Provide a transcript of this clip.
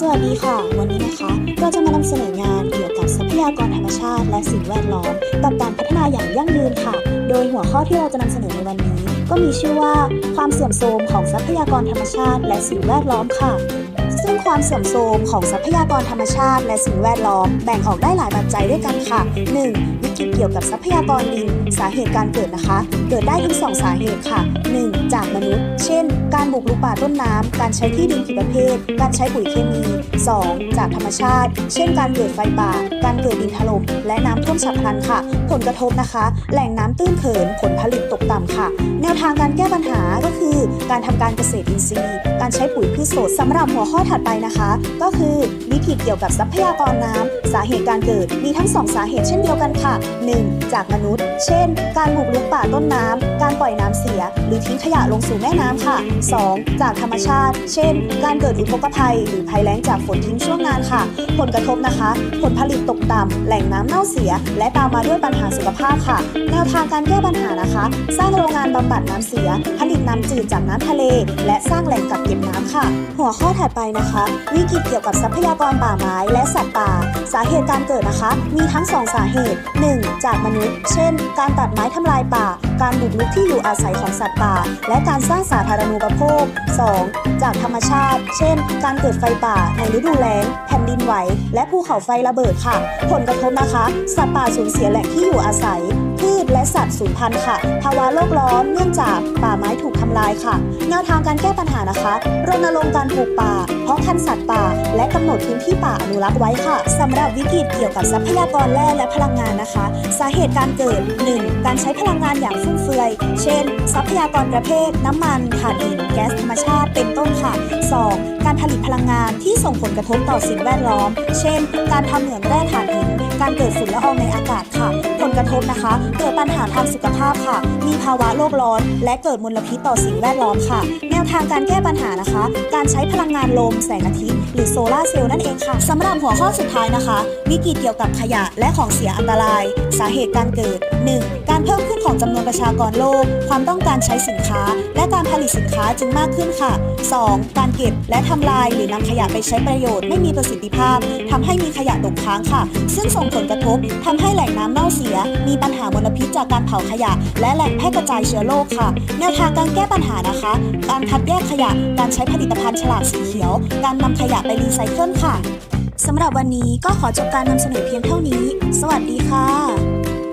สวัสดีค่ะ วันนี้นะคะเราจะมานำเสนองานเกี่ยวกับทรัพยากรธรรมชาติ และสิ่งแวดล้อมกับการพัฒนาอย่างยั่งยืนค่ะ โดยหัวข้อที่เราจะนำเสนอในวันนี้ ก็มีชื่อว่า ความเสื่อมโทรมของทรัพยากรธรรมชาติ และสิ่งแวดล้อมค่ะ ซึ่งความเสื่อมโทรมของทรัพยากรธรรมชาติ และสิ่งแวดล้อมแบ่งออกได้หลายปัจจัยด้วยกันค่ะ 1. วิกฤตเกี่ยวกับทรัพยากรดิน สาเหตุการเกิดนะคะ เกิดได้ทั้งสองสาเหตุค่ะ 1. จากมนุษย์ เช่น การบุกรุกป่าต้นน้ำการใช้ที่ดินผิดประเภท การใช้ปุ๋ยเคมี 2. จากธรรมชาติ เช่น การเกิดไฟป่า การเกิดดินถล่ม และน้ำท่วมฉับพลันค่ะ ผลกระทบนะคะ แหล่งน้ำตื้นเขิน ผลผลิตตกต่ำค่ะ แนวทางการแก้ปัญหาก็คือ การทำการเกษตรอินทรีย์ การใช้ปุ๋ยพืชสดสำหรับหัวข้อถัดไปนะคะ ก็คือวิกฤตเกี่ยวกับทรัพยากรน้ำสาเหตุการเกิดมีทั้งสองสาเหตุเช่นเดียวกันค่ะ 1. จากมนุษย์ เช่น การบุกรุกป่าต้นน้ำการปล่อยน้ำเสีย หรือทิ้งขยะลงสู่แม่น้ำค่ะ 2. จากธรรมชาติ เช่น การเกิดอุทกภัย หรือภัยแล้งจากฝนทิ้งช่วงงานค่ะ ผลกระทบนะคะ ผลผลิตตกต่ำแหล่งน้ำเน่าเสีย และตามมาด้วยปัญหาสุขภาพค่ะ แนวทางการแก้ปัญหานะคะ สร้างโรงงานบำบัดน้ำเสีย ผลิตน้ำจืดจากน้ำทะเล และสร้างแหล่งกักเก็บน้ำค่ะ หัวข้อถัดไปนะคะ วิกฤตเกี่ยวกับทรัพยากรป่าไม้และสัตว์ป่า สาเหตุการเกิดนะคะ มีทั้งสองสาเหตุ 1. จากมนุษย์ เช่น การตัดไม้ทำลายป่า การบุกรุกที่อยู่อาศัยของสัตว์ป่า และการสร้างสาธารณูปโภค 2. จากธรรมชาติ เช่น การเกิดไฟป่าในฤดูแล้ง แผ่นดินไหว และภูเขาไฟระเบิดค่ะ ผลกระทบนะคะ สัตว์ป่าสูญเสียแหล่งที่อยู่อาศัย สัตว์สูญพันธุ์ค่ะ ภาวะโลกร้อนเนื่องจากป่าไม้ถูกทำลายค่ะแนวทางการแก้ปัญหานะคะรณรงค์การปลูกป่า เพาะพันธุ์สัตว์ป่า และกำหนดพื้นที่ป่าอนุรักษ์ไว้ค่ะสำหรับวิกฤตเกี่ยวกับทรัพยากรแร่และพลังงานนะคะ สาเหตุการเกิด 1. การใช้พลังงานอย่างฟุ่มเฟือย เช่น ทรัพยากรประเภท น้ำมันถ่านหินแก๊สธรรมชาติเป็นต้นค่ะ 2. การผลิตพลังงานที่ส่งผลกระทบต่อสิ่งแวดล้อม เช่น การทำเหมืองแร่ถ่านหิน การเกิดฝุ่นละอองในอากาศ กระทบนะคะ เกิดปัญหาทางสุขภาพค่ะ มีภาวะโลกร้อน และเกิดมลพิษต่อสิ่งแวดล้อมค่ะ นทางการแก้ปัญหานะคะ การใช้พลังงานลม แสงอาทิตย์ หรือโซลาเซลล์นั่นเองค่ะสำหรับหัวข้อสุดท้ายนะคะ วิกฤตเกี่ยวกับขยะและของเสียอันตราย สาเหตุการเกิด 1. การเพิ่มขึ้นของจำนวนประชากรโลก ความต้องการใช้สินค้า และการผลิตสินค้าจึงมากขึ้นค่ะ 2. การเก็บและทำลายหรือนำขยะไปใช้ประโยชน์ไม่มีประสิทธิภาพทำให้มีขยะตกค้างค่ะ ซึ่งส่งผลกระทบทำให้แหล่งน้ำเน่าเสีย มีปัญหามลพิษจากการเผาขยะ และแหล่งแพร่กระจายเชื้อโรคค่ะ แนวทางการแก้ปัญหานะคะ การคัดแยกขยะ การใช้ผลิตภัณฑ์ฉลากสีเขียว การนำขยะไปรีไซเคิลค่ะ สำหรับวันนี้ก็ขอจบการนำเสนอเพียงเท่านี้ สวัสดีค่ะ